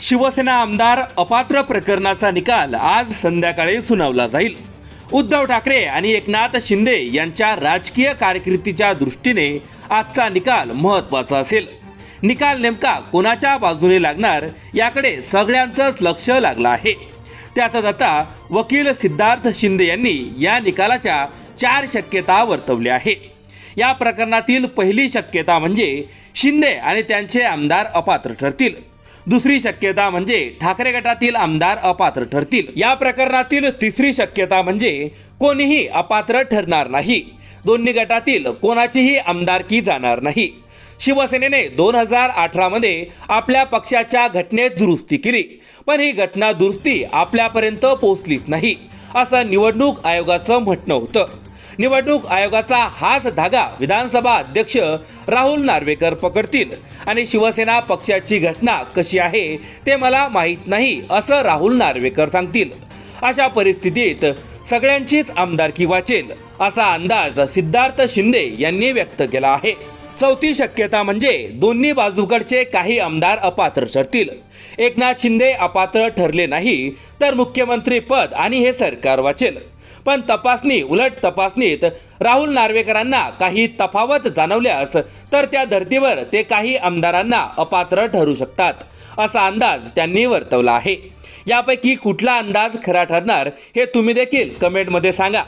शिवसेना आमदार अपात्र प्रकरणाचा निकाल आज संध्याकाळी सुनावला जाईल. उद्धव ठाकरे आणि एकनाथ शिंदे यांच्या राजकीय कारकिर्दीच्या दृष्टीने आजचा निकाल महत्त्वाचा असेल. निकाल नेमका कोणाच्या बाजूने लागणार याकडे सगळ्यांचंच लक्ष लागलं आहे. त्यातच आता वकील सिद्धार्थ शिंदे यांनी या निकालाच्या चार शक्यता वर्तवल्या आहे. या प्रकरणातील पहिली शक्यता म्हणजे शिंदे आणि त्यांचे आमदार अपात्र ठरतील. दुसरी शक्यता म्हणजे ठाकरे गटातील आमदार अपात्र ठरतील. या प्रकरणातील तिसरी शक्यता म्हणजे कोणीही अपात्र ठरणार नाही. दोन्ही गटातील कोणाचीही आमदारकी जाणार नाही. शिवसेनेने दोन हजार अठरामध्ये आपल्या पक्षाच्या घटनेत दुरुस्ती केली. पण ही घटना दुरुस्ती आपल्यापर्यंत पोहोचलीच नाही. असं निवडणूक आयोगाचं म्हणणं होतं. निवडणूक आयोगाचा हाच धागा विधानसभा अध्यक्ष राहुल नार्वेकर पकडतील. आणि शिवसेना पक्षाची घटना कशी आहे ते मला माहीत नाही असं राहुल नार्वेकर सांगतील. अशा परिस्थितीत सगळ्यांचीच आमदारकी वाचेल असा अंदाज सिद्धार्थ शिंदे यांनी व्यक्त केला आहे. चौथी शक्यता म्हणजे दोन्ही बाजूकडचे काही आमदार अपात्र ठरतील. एकनाथ शिंदे अपात्र ठरले नाही तर मुख्यमंत्री पद आणि हे सरकार वाचेल. पण तपासणी उलट तपासणीत राहुल नार्वेकरांना काही तफावत जाणवल्यास तर त्या धर्तीवर ते काही आमदारांना अपात्र ठरू शकतात असा अंदाज त्यांनी वर्तवला आहे. यापैकी कुठला अंदाज खरा ठरणार हे तुम्ही देखील कमेंटमध्ये सांगा.